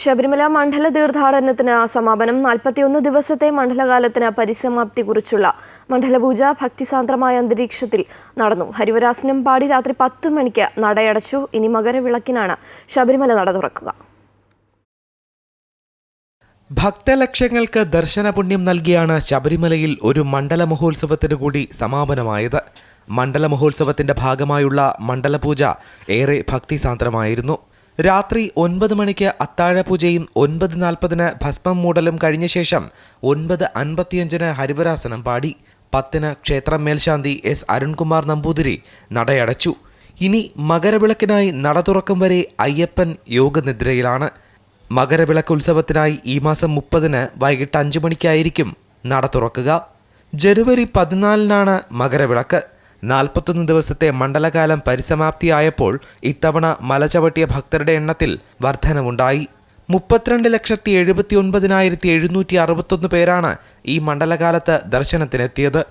ശബരിമല മണ്ഡല തീർത്ഥാടനത്തിന് സമാപനം. നാൽപ്പത്തിയൊന്ന് ദിവസത്തെ മണ്ഡലകാലത്തിന് പരിസമാപ്തി കുറിച്ചുള്ള മണ്ഡലപൂജ ഭക്തിസാന്ദ്രമായ അന്തരീക്ഷത്തിൽ നടന്നു. ഹരിവരാസനം പാടി രാത്രി പത്ത് മണിക്ക് നടയടച്ചു. ഇനി മകരവിളക്കിനാണ് ശബരിമല നട തുറക്കുക. ഭക്തലക്ഷങ്ങൾക്ക് ദർശന പുണ്യം നൽകിയാണ് ശബരിമലയിൽ ഒരു മണ്ഡല മഹോത്സവത്തിനു കൂടി സമാപനമായത്. മണ്ഡല മഹോത്സവത്തിന്റെ ഭാഗമായുള്ള മണ്ഡലപൂജ ഏറെ ഭക്തിസാന്ദ്രമായിരുന്നു. രാത്രി ഒൻപത് മണിക്ക് അത്താഴപൂജയും ഒൻപത് നാൽപ്പതിന് ഭസ്മം മൂടലും കഴിഞ്ഞ ശേഷം ഒൻപത് അൻപത്തിയഞ്ചിന് ഹരിവരാസനം പാടി. പത്തിന് ക്ഷേത്രം മേൽശാന്തി എസ്. അരുൺകുമാർ നമ്പൂതിരി നടയടച്ചു. ഇനി മകരവിളക്കിനായി നട തുറക്കും വരെ അയ്യപ്പൻ യോഗനിദ്രയിലാണ്. മകരവിളക്ക് ഉത്സവത്തിനായി ഈ മാസം മുപ്പതിന് വൈകിട്ട് അഞ്ചു മണിക്കായിരിക്കും നട തുറക്കുക. ജനുവരി പതിനാലിനാണ് മകരവിളക്ക്. നാൽപ്പത്തൊന്ന് ദിവസത്തെ മണ്ഡലകാലം പരിസമാപ്തിയായപ്പോൾ ഇത്തവണ മലചവിട്ടിയ ഭക്തരുടെ എണ്ണത്തിൽ വർധനവുണ്ടായി. മുപ്പത്തിരണ്ട് ലക്ഷത്തി എഴുപത്തി ഒൻപതിനായിരത്തി എഴുന്നൂറ്റി അറുപത്തൊന്ന് പേരാണ് ഈ മണ്ഡലകാലത്ത് ദർശനത്തിനെത്തിയത്.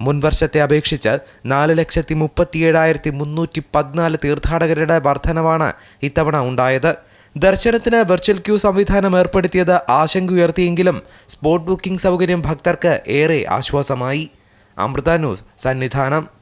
മുൻവർഷത്തെ അപേക്ഷിച്ച് നാല് ലക്ഷത്തി മുപ്പത്തിയേഴായിരത്തി മുന്നൂറ്റി പതിനാല് തീർത്ഥാടകരുടെ വർധനവാണ് ഇത്തവണ ഉണ്ടായത്. ദർശനത്തിന് വെർച്വൽ ക്യൂ സംവിധാനം ഏർപ്പെടുത്തിയത് ആശങ്കയുയർത്തിയെങ്കിലും സ്പോട്ട് ബുക്കിംഗ് സൗകര്യം ഭക്തർക്ക് ഏറെ ആശ്വാസമായി. അമൃത ന്യൂസ് സന്നിധാനം.